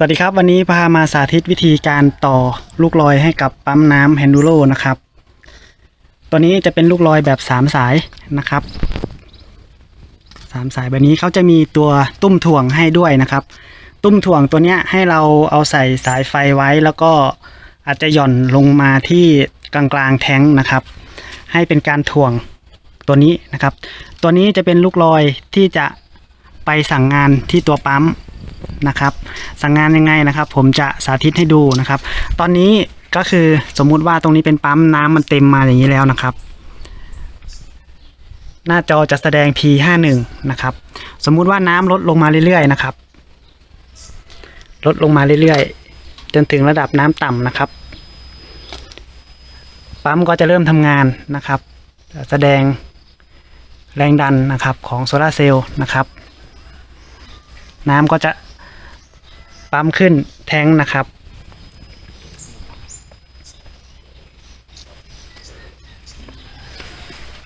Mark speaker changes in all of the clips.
Speaker 1: สวัสดีครับ วันนี้พามาสาธิตวิธีการต่อลูกลอยให้กับปั๊มน้ำแฮนดูโรนะครับ ตัวนี้จะเป็นลูกลอยแบบสามสายนะครับสามสายแบบนี้เขาจะมีตัวตุ้มถ่วงให้ด้วยนะครับ ตุ้มถ่วงตัวนี้ให้เราเอาใส่สายไฟไว้แล้วก็อาจจะหย่อนลงมาที่กลางๆแท้งนะครับ ให้เป็นการถ่วงตัวนี้นะครับ ตัวนี้จะเป็นลูกลอยที่จะไปสั่งงานที่ตัวปั๊ม นะครับ สั่งงานยังไงนะครับ ผมจะสาธิตให้ดูนะครับ ตอนนี้ก็คือสมมุติว่าตรงนี้เป็นปั๊มน้ำมันเต็มมาอย่างนี้แล้วนะครับ หน้าจอจะแสดง P51 นะครับ สมมุติว่าน้ำลดลงมาเรื่อยๆนะครับ ลดลงมาเรื่อยๆ จนถึงระดับน้ำต่ำนะครับ ปั๊มก็จะเริ่มทำงานนะครับ แสดงแรงดันนะครับของโซลาเซลล์นะครับ น้ำก็จะ ปั๊มขึ้นแท้งนะครับ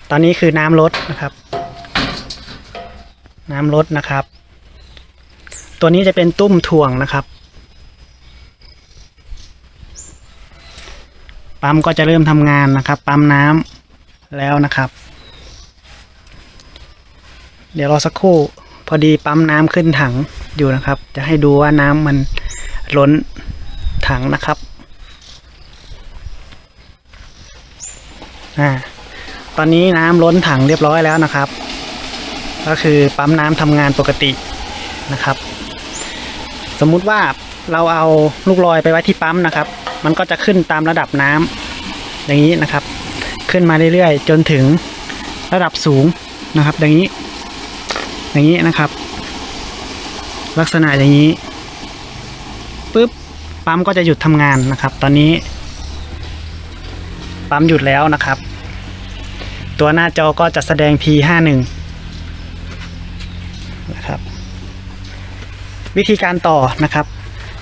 Speaker 1: ตอนนี้คือน้ำลดนะครับ น้ำลดนะครับ ตัวนี้จะเป็นตุ้มถ่วงนะครับปั๊มก็จะเริ่มทำงานนะครับ ปั๊มน้ำแล้วนะครับ เดี๋ยวรอสักครู่ พอดีปั๊มน้ำขึ้นถัง อยู่นะครับ จะให้ดูว่าน้ำมันล้นถังนะครับอ่าตอนนี้น้ำล้นถังเรียบร้อยแล้วนะครับ ก็คือปั๊มน้ำทำงานปกตินะครับ สมมุติว่าเราเอาลูกลอยไปไว้ที่ปั๊มนะครับ มันก็จะขึ้นตามระดับน้ำอย่างนี้นะครับ ขึ้นมาเรื่อยๆ จนถึงระดับสูงนะครับ อย่างนี้ อย่างนี้นะครับ ลักษณะอย่างนี้ปุ๊บปั๊มก็จะหยุดทำงานนะครับ ตอนนี้ ปั๊มหยุดแล้วนะครับ ตัวหน้าจอก็จะแสดง P51 นะครับ วิธีการต่อนะครับ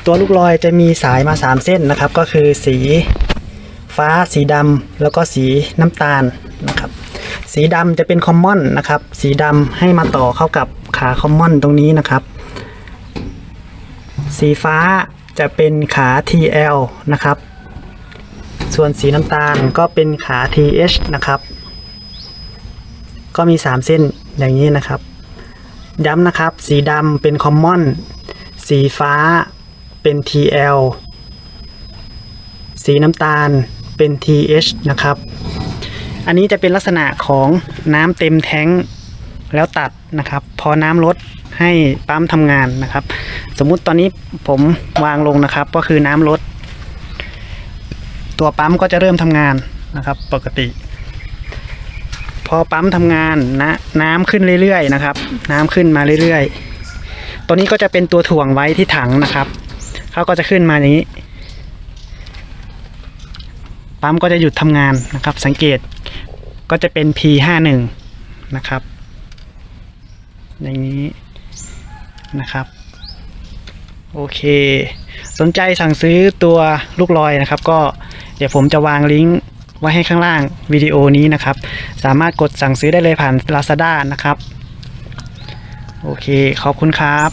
Speaker 1: ตัวลูกลอยจะมีสายมา 3 เส้นนะครับ ก็คือสีฟ้าสีดำแล้วก็สีน้ำตาลนะครับ สีดำจะเป็นคอมมอนนะครับ สีดำให้มาต่อเข้ากับขาคอมมอนตรงนี้นะครับ สีฟ้าจะเป็นขา TL นะครับ ส่วนสีน้ำตาลก็เป็นขา TH นะครับ ก็มี 3 เส้นอย่างนี้นะครับ ย้ำนะครับ สีดำเป็นคอมมอน สีฟ้าเป็น TL สีน้ำตาลเป็น TH นะครับ อันนี้จะเป็นลักษณะของน้ำเต็มแท้งแล้วตัดนะครับ พอน้ำลด ให้ปั๊มทำงานนะครับ สมมุติตอนนี้ผมวางลงนะครับ ก็คือน้ำลด ตัวปั๊มก็จะเริ่มทำงานนะครับ ปกติ พอปั๊มทำงานนะน้ำขึ้นเรื่อยๆนะครับ น้ำขึ้นมาเรื่อยๆ ตัวนี้ก็จะเป็นตัวถ่วงไว้ที่ถังนะครับเขาก็จะขึ้นมาอย่างนี้ ปั๊มก็จะหยุดทำงานนะครับ สังเกตก็จะเป็น P51 นะครับอย่างนี้ นะครับ โอเค สนใจสั่งซื้อตัวลูกลอยนะครับ ก็เดี๋ยวผมจะวางลิงก์ไว้ให้ข้างล่างวิดีโอนี้นะครับ สามารถกดสั่งซื้อได้เลยผ่าน Lazada นะครับ โอเค ขอบคุณครับ